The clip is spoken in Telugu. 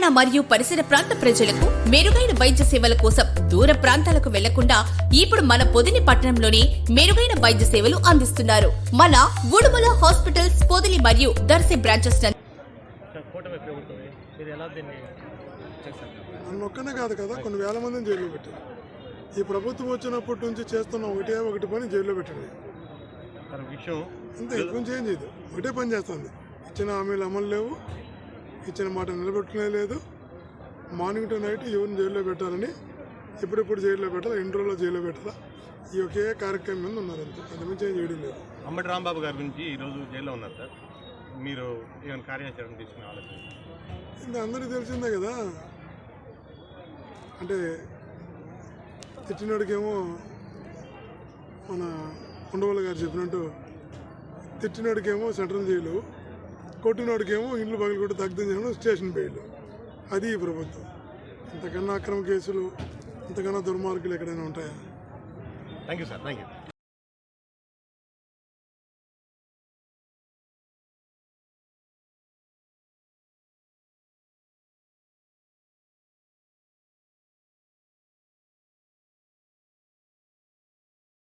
పట్టణ మరియు పరిసర ప్రాంత ప్రజలకు మెరుగైన వైద్య సేవల కోసం దూర ప్రాంతాలకు వెళ్ళకుండా ఇప్పుడు మన పొదిని పట్టణంలోనే మెరుగైన వైద్య సేవలు అందిస్తున్నారు. మన ఉడుమల హాస్పిటల్స్ పొదిలి మరియు దర్శి బ్రాంచెస్ కాదు కదా కొన్ని వేల మందిని జైల్లో పెట్టారు. ఈ ప్రభుత్వం వచ్చినప్పటి నుంచి చేస్తున్న ఒకటే ఒకటి పని జైల్లో పెట్టండి. అంతే ఎక్కువ చేంజ్ చేయదు. ఒకటే పని చేస్తుంది. ఇచ్చిన హామీలు అమలు లేవు. ఇచ్చిన మాట నిలబెట్టుకునే లేదు. మార్నింగ్ టు నైట్ ఎవరిని జైల్లో పెట్టాలని ఎప్పుడెప్పుడు జైల్లో పెట్టాలా ఎన్ని రోజుల్లో జైల్లో పెట్టాలా? ఈ ఒకే కార్యక్రమం మీద ఉన్నారు అంతే. అంతకుమించి ఏం చేయడం లేదు. అంబటి రాంబాబు గారి గురించి ఈరోజు జైల్లో ఉన్నారు సార్. మీరు ఏమైనా కార్యాచరణ తీసుకునే ఆలోచన ఇంకా అందరికీ తెలిసిందే కదా. అంటే తిట్టినోడికేమో మన ఉండవల్లి గారు చెప్పినట్టు తిట్టినోడికేమో సెంట్రల్ జైలు. కొట్టినోడికేమో ఇండ్లు పగలు కొట్టి దగ్ధం చేయడం స్టేషన్ బెయిల్. అది ఈ ప్రభుత్వం. ఇంతకన్నా అక్రమ కేసులు ఇంతకన్నా దుర్మార్గులు ఎక్కడైనా ఉంటాయా? Thank you sir thank you